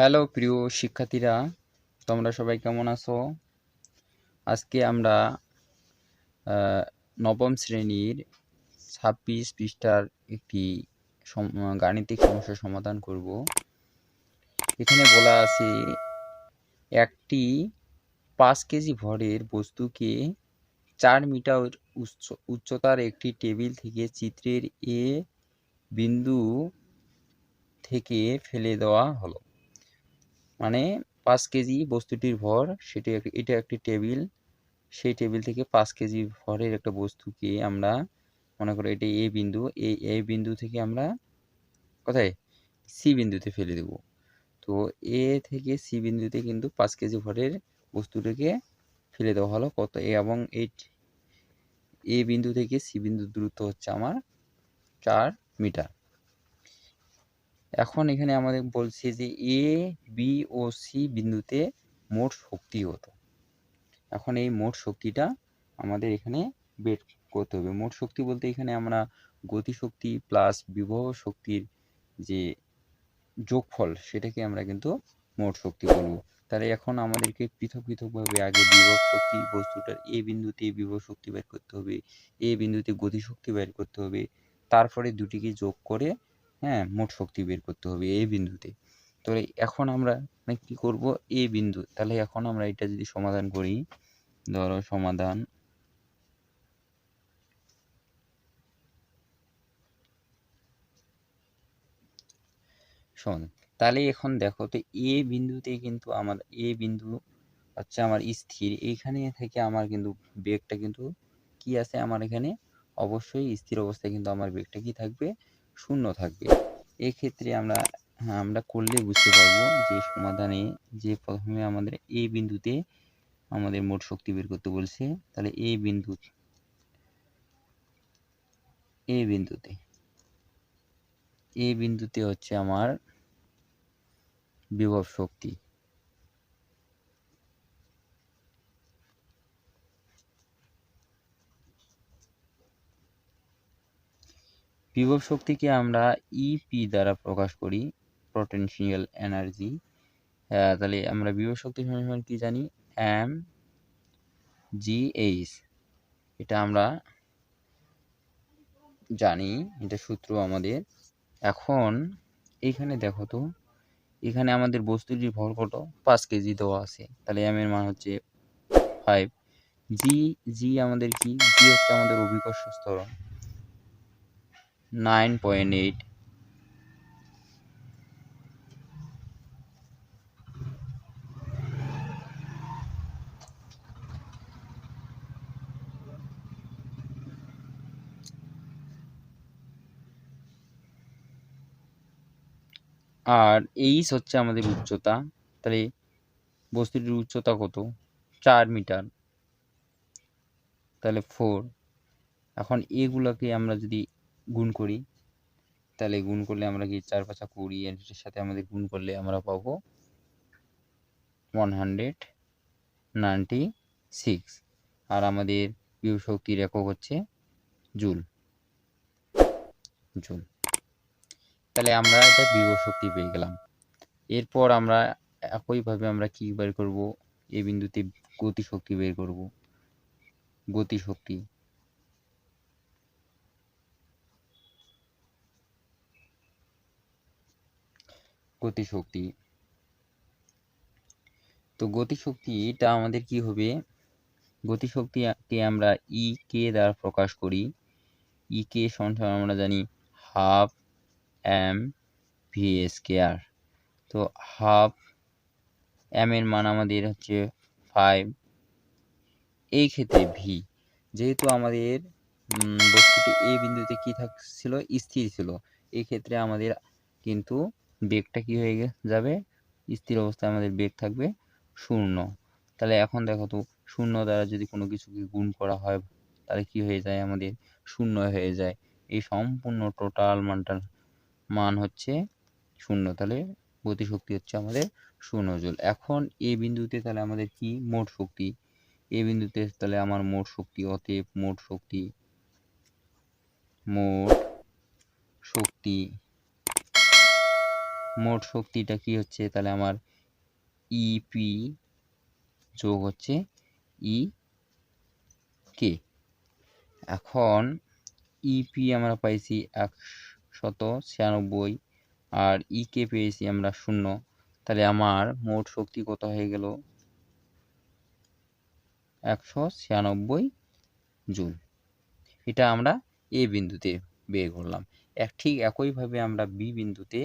Hello প্রিয় শিক্ষার্থীরা, তোমরা সবাই কেমন আছো? আজকে আমরা নবম শ্রেণির ছাব্বিশ পৃষ্ঠার একটি গাণিতিক সমস্যার সমাধান করব। এখানে বলা আছে, একটি পাঁচ কেজি ভরের বস্তুকে চার মিটার উচ্চ- উচ্চতার একটি টেবিল থেকে চিত্রের এ বিন্দু থেকে ফেলে দেওয়া হলো। মানে পাঁচ কেজি বস্তুটির ভর, সেটি এটা একটি টেবিল। সেই টেবিল থেকে পাঁচ কেজি ভরের একটা বস্তুকে আমরা মনে করো এটা এ বিন্দু এই এ বিন্দু থেকে আমরা কোথায়? সি বিন্দুতে ফেলে দেব। তো এ থেকে সি বিন্দুতে কিন্তু পাঁচ কেজি ভরের বস্তুটাকে ফেলে দেওয়া হলো। কত? এ এবং এই এ বিন্দু থেকে সি বিন্দু দূরত্ব হচ্ছে আমার চার মিটার। এখন এখানে আমাদের বলছে যে এ বি ও সি বিন্দুতে মোট শক্তি কত? এখন এই মোট শক্তিটা আমাদের এখানে বের করতে হবে। মোট শক্তি বলতে এখানে আমরা গতি শক্তি প্লাস বিভব শক্তির যে যোগফল, সেটাকে আমরা কিন্তু মোট শক্তি বলব। তাহলে এখন আমাদেরকে পৃথক পৃথকভাবে আগে বিভব শক্তি বস্তুটার এ বিন্দুতে বিভব শক্তি বের করতে হবে এ বিন্দুতে গতি শক্তি বের করতে হবে, তারপরে দুটিকে যোগ করে হ্যাঁ মোট শক্তি বের করতে হবে এই বিন্দুতে। তো এখন আমরা মানে কি করব? এ বিন্দু। তাহলে এখন আমরা এটা যদি সমাধান করি, ধরো সমাধান শোন তাহলে এখন দেখো তো এ বিন্দুতে কিন্তু আমার এ বিন্দু হচ্ছে আমার স্থির। এইখানে থেকে আমার কিন্তু বেগটা কিন্তু কি আছে? আমার এখানে অবশ্যই স্থির অবস্থায় কিন্তু আমার বেগটা কি থাকবে? শূন্য থাকবে। এক্ষেত্রে আমরা হ্যাঁ আমরা করলে বুঝতে পারব যে সমাধানে যে প্রথমে আমাদের এ বিন্দুতে আমাদের মোট শক্তি বের করতে বলছে, তাহলে এ বিন্দু, এ বিন্দুতে এ বিন্দুতে হচ্ছে আমার বিভব শক্তি। বিভব শক্তিকে আমরা ইপি দ্বারা প্রকাশ করি পটেনশিয়াল এনার্জি তাহলে আমরা বিভব শক্তি সমান কি জানি? এম জি এইচ এটা আমরা জানি, এটা সূত্র আমাদের। এখন এইখানে দেখো তো, এখানে আমাদের বস্তুটির ভর কত? পাঁচ কেজি দেওয়া আছে। তাহলে এম এর মান হচ্ছে ফাইভ জি জি আমাদের কি? জি হচ্ছে আমাদের অভিকর্ষ স্তরণ নাইন পয়েন্ট এইট আর এইচ হচ্ছে আমাদের উচ্চতা, তাহলে বস্তুটির উচ্চতা কত? চার মিটার। তাহলে ফোর এখন এগুলোকে আমরা যদি গুণ করি। তাহলে গুণ করলে আমরা কি চার পাঁচা কুড়ি এর সাথে আমাদের গুণ করলে আমরা পাবো ওয়ান হান্ড্রেড নাইনটি সিক্স আর আমাদের বিভব শক্তির একক হচ্ছে জুল। জুল। তাহলে আমরা এটা বিভব শক্তি পেয়ে গেলাম। এরপর আমরা একইভাবে আমরা কি বের করব? এই বিন্দুতে গতি শক্তি বের করব। গতি শক্তি। গতি শক্তি তো গতি শক্তিটা আমাদের কি হবে? গতি শক্তিকে আমরা ই কে দ্বারা প্রকাশ করি। ই কে সমান আমরা জানি হাফ এম ভি স্কোয়ার তো হাফ এম এর মান আমাদের হচ্ছে ফাইভ এই ক্ষেত্রে ভি যেহেতু আমাদের বস্তুটি এ বিন্দুতে কি থাকছিল স্থির ছিল এই ক্ষেত্রে আমাদের কিন্তু বেগটা কি হয়ে যাবে? স্থির অবস্থায় আমাদের বেগ থাকবে শূন্য। তাহলে এখন দেখো তো, শূন্য দ্বারা যদি কোনো কিছুকে গুণ করা হয়, তাহলে কি হয়ে যায়? আমাদের শূন্য হয়ে যায়। এই সম্পূর্ণ টোটাল মানটার মান হচ্ছে শূন্য। তাহলে গতিশক্তি হচ্ছে আমাদের শূন্য জুল। এখন এ বিন্দুতে তাহলে আমাদের কি? মোট শক্তি। এ বিন্দুতে তাহলে আমার মোট শক্তি, অতএব মোট শক্তি মোট শক্তি মোট শক্তিটা কি হচ্ছে? তাহলে আমার ইপি যোগ হচ্ছে ই কে এখন ইপি আমরা পাইছি একশত ছিয়ানব্বই আর ই কে পেয়েছি আমরা শূন্য। তাহলে আমার মোট শক্তি কত হয়ে গেল? একশো ছিয়ানব্বই জুল। এটা আমরা এ বিন্দুতে বের করলাম। এক ঠিক একইভাবে আমরা বি বিন্দুতে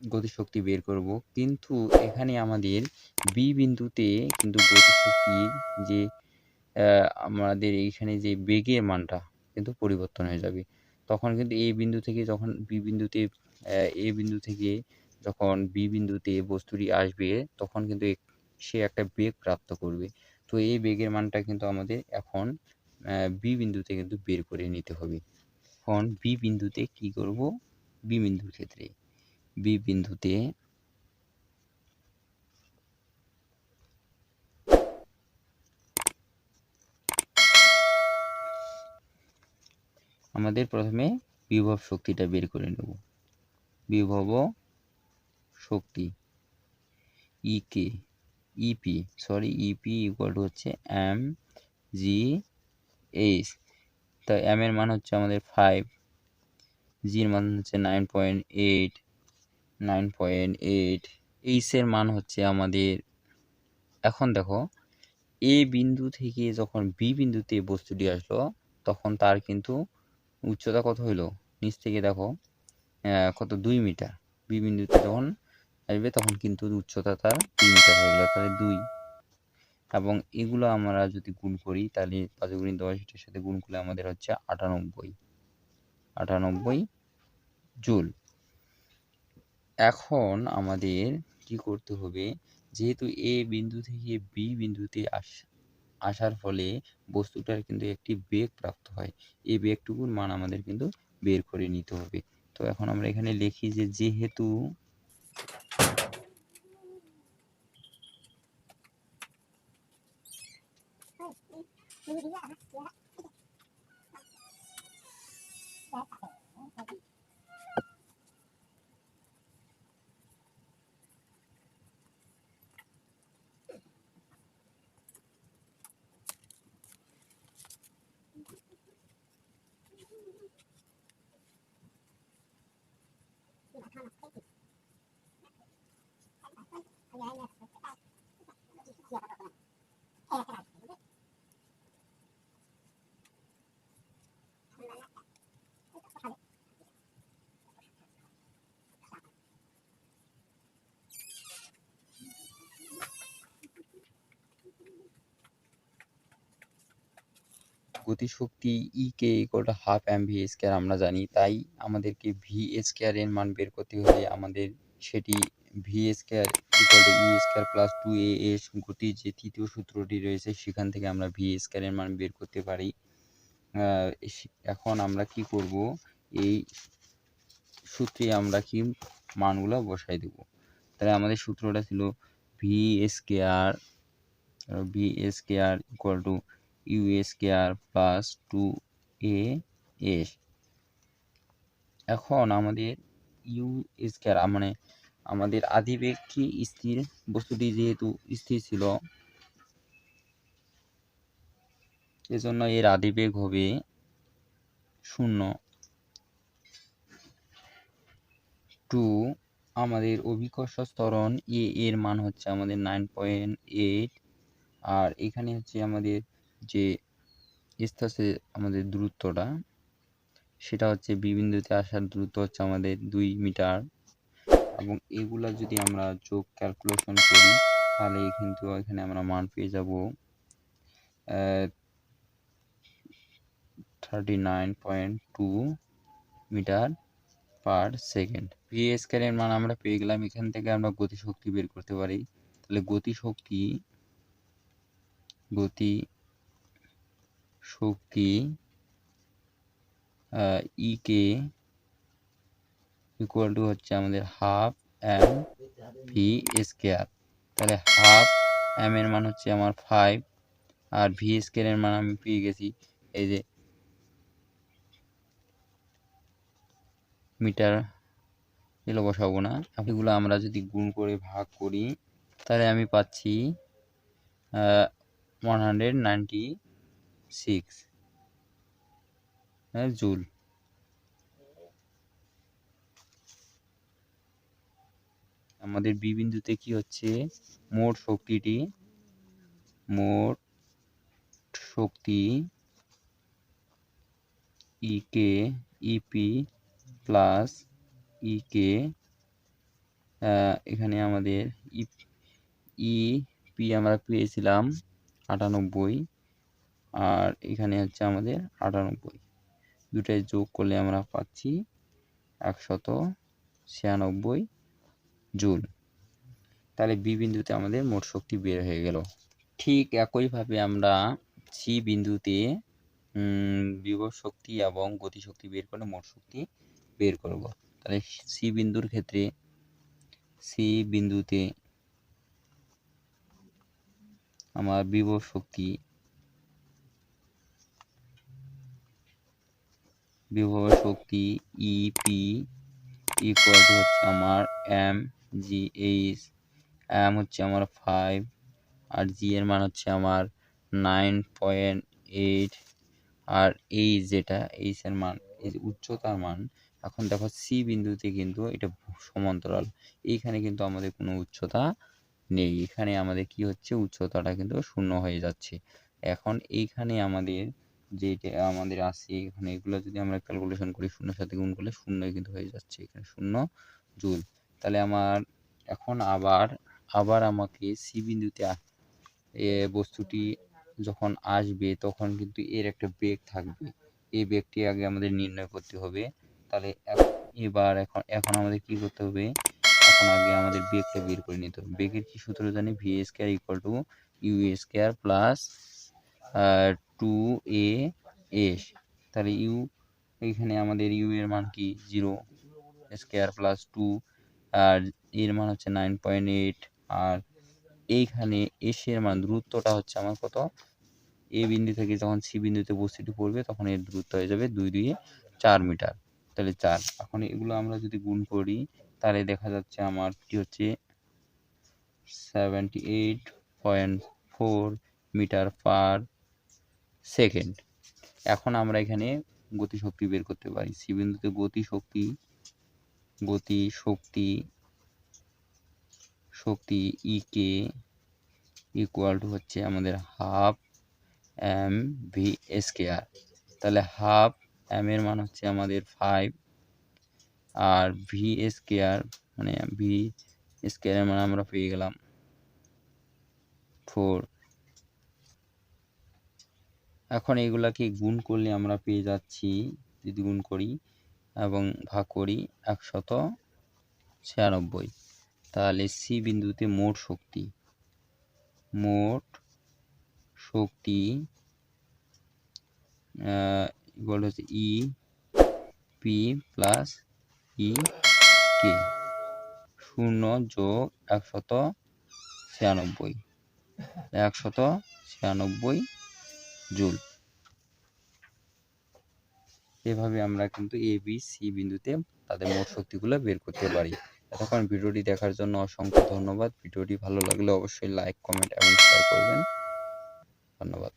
গতিশক্তি বের করব। কিন্তু এখানে আমাদের বি বিন্দুতে কিন্তু গতিশক্তির যে আমাদের এইখানে যে বেগের মানটা কিন্তু পরিবর্তন হয়ে যাবে। তখন কিন্তু এ বিন্দু থেকে যখন বি বিন্দুতে এ বিন্দু থেকে যখন বি বিন্দুতে বস্তুটি আসবে, তখন কিন্তু সে একটা বেগ প্রাপ্ত করবে। তো এই বেগের মানটা কিন্তু আমাদের এখন বি বিন্দুতে কিন্তু বের করে নিতে হবে। এখন বি বিন্দুতে কি করব? বি বিন্দুর ক্ষেত্রে। বি বিন্দুতে আমাদের প্রথমে বিভব শক্তিটা বের করে নেব। বিভব শক্তি E K E P sorry E P equal to হচ্ছে এম জি এইচ তা এম এর মান হচ্ছে আমাদের ফাইভ জির মান হচ্ছে nine point eight nine point eight. এইচের মান হচ্ছে আমাদের, এখন দেখো এ বিন্দু থেকে যখন বি বিন্দুতে বস্তুটি আসলো, তখন তার কিন্তু উচ্চতা কত হইল? নিচ থেকে দেখো কত? দুই মিটার। বি বিন্দুতে যখন আসবে, তখন কিন্তু উচ্চতা তার দুই মিটার হয়ে গেলো, তাহলে দুই। এবং এগুলো আমরা যদি গুণ করি, তাহলে পাঁচ গুণি সাথে গুণ করলে আমাদের হচ্ছে আটানব্বই। আটানব্বই জুল। এখন আমাদের কি করতে হবে? যেহেতু এ বিন্দু থেকে বি বিন্দুতে আস, আসার ফলে বস্তুটার কিন্তু একটি বেগ প্রাপ্ত হয়। এই বেগটুকুর মান আমাদের কিন্তু বের করে নিতে হবে। তো এখন আমরা এখানে লিখি যে যেহেতু গতিশক্তি E K equal half M V square আমরা জানি। তাই আমাদেরকে ভি স্কোয়ার এর মান বের করতে হলে আমাদের সেটি V square equal to E square plus two A S গতির যে তৃতীয় সূত্রটি রয়েছে, সেখান থেকে আমরা ভি স্কোয়ার এর মান বের করতে পারি। এখন আমরা কি করব? এই সূত্রে আমরা কি মানগুলো বসাই দেব? তাহলে আমাদের সূত্রটা ছিল V square V square equal to U square plus two A S এখন আমাদের ইউ স্কোয়ার মানে আমাদের আদিবেগটি স্থির বস্তুটি যেহেতু স্থির ছিল, এজন্য এর আদিবেগ হবে শূন্য। টু আমাদের অভিকর্ষ স্তরণ এ এর মান হচ্ছে আমাদের নাইন পয়েন্ট এইট আর এখানে হচ্ছে আমাদের যে স্থাসে আমাদের দূরত্বটা, সেটা হচ্ছে বিবিন্দুতে আসার দূরত্ব হচ্ছে আমাদের দুই মিটার। এবং এগুলা যদি আমরা যোগ ক্যালকুলেশন করি, তাহলে কিন্তু এখানে আমরা মান পেয়ে যাব thirty nine point two metre per second V স্কোয়ারের মান আমরা পেয়ে গেলাম, এখান থেকে আমরা গতিশক্তি বের করতে পারি। তাহলে গতিশক্তি, গতি শক্তি ই কে ইকুয়াল টু হচ্ছে আমাদের হাফ এম ভি স্কোয়ার তাহলে হাফ এম এর মান হচ্ছে আমার ফাইভ আর ভি স্কোয়ারের মান আমি পেয়ে গেছি এই যে মিটার এগুলো বসাবো না। এগুলো আমরা যদি গুণ করে ভাগ করি, তাহলে আমি পাচ্ছি one hundred ninety six joule. আমাদের বি বিন্দুতে কি হচ্ছে? মোট শক্তিটি, মোট শক্তি ইকে ইপি প্লাস ইকে এখানে আমাদের ই পি আমরা পেয়েছিলাম আটানব্বই। আর এখানে হচ্ছে আমাদের আটানব্বই। দুটাই যোগ করলে আমরা পাচ্ছি একশত ছিয়ানব্বই জুল। তাহলে বি বিন্দুতে আমাদের মোট শক্তি বের হয়ে গেল। ঠিক একইভাবে আমরা সি বিন্দুতে বিভব শক্তি এবং গতিশক্তি বের করে মোট শক্তি বের করব। তাহলে সি বিন্দুর ক্ষেত্রে, সি বিন্দুতে আমার বিভব শক্তি বিভব শক্তি ইপি ইকুয়াল টু হচ্ছে আমার এম জি এইচ এম হচ্ছে আমার ফাইভ আর জি এর মান হচ্ছে আমার নাইন পয়েন্ট এইট আর এইচ যেটা এইচ এর মান, এই উচ্চতার মান, এখন দেখো সি বিন্দুতে কিন্তু এটা সমান্তরাল, এইখানে কিন্তু আমাদের কোনো উচ্চতা নেই, এখানে আমাদের কি হচ্ছে, উচ্চতাটা কিন্তু শূন্য হয়ে যাচ্ছে, এখন এইখানে আমাদের যেটা আমাদের আছে এখানে, এগুলো যদি আমরা ক্যালকুলেশন করি শূন্যের সাথে গুণ করলে শূন্যই কিন্তু হয়ে যাচ্ছে এখানে, শূন্য জুল। তাহলে আমার এখন আবার আবার আমাকে সি বিন্দুতে এ বস্তুটি যখন আসবে, তখন কিন্তু এর একটা বেগ থাকবে। এই বেগটি আগে আমাদের নির্ণয় করতে হবে। তাহলে এবার এখন এখন আমাদের কি করতে হবে? এখন আগে আমাদের বেগটা বের করে নিতে হবে। বেগের কি সূত্র জানি? V square equal to U square plus two A S. তাহলে ইউ এখানে আমাদের ইউ এর মান কি? জিরো স্কোয়ার প্লাস টু আর এর মান হচ্ছে নাইন পয়েন্ট এইট আর এইখানে এস এর মান দূরত্বটা হচ্ছে আমার কত? এ বিন্দু থেকে যখন সি বিন্দুতে বস্তুটি পড়বে, তখন এর দূরত্ব হয়ে যাবে দুই দুই চার মিটার। তাহলে চার। এখন এগুলো আমরা যদি গুণ করি, তাহলে দেখা যাচ্ছে আমার কি হচ্ছে? Seventy eight point four metre per second. এখন আমরা এখানে গতিশক্তি বের করতে পারি। সি বিন্দুতে গতি শক্তি গতি শক্তি শক্তি ইকে ইকুয়াল টু হচ্ছে আমাদের হাফ এম ভি স্কেয়ার তাহলে হাফ এম এর মান হচ্ছে আমাদের ফাইভ আর ভি স্কেয়ার মানে ভি স্কেয়ারের মান আমরা পেয়ে গেলাম ফোর এখন এগুলাকে গুণ করলে আমরা পেয়ে যাচ্ছি, যদি গুণ করি এবং ভাগ করি একশত ছিয়ানব্বই। তাহলে সি বিন্দুতে মোট শক্তি মোট শক্তি ইকুয়াল হচ্ছে ই পি প্লাস ই কে শূন্য যোগ একশত ছিয়ানব্বই। একশত ছিয়ানব্বই জুল। এভাবে আমরা কিন্তু এ বি সি বিন্দুতে তাদের মোট শক্তিগুলো বের করতে পারি। এতক্ষণ ভিডিওটি দেখার জন্য অসংখ্য ধন্যবাদ। ভিডিওটি ভালো লাগলে অবশ্যই লাইক কমেন্ট এবং শেয়ার করবেন। ধন্যবাদ।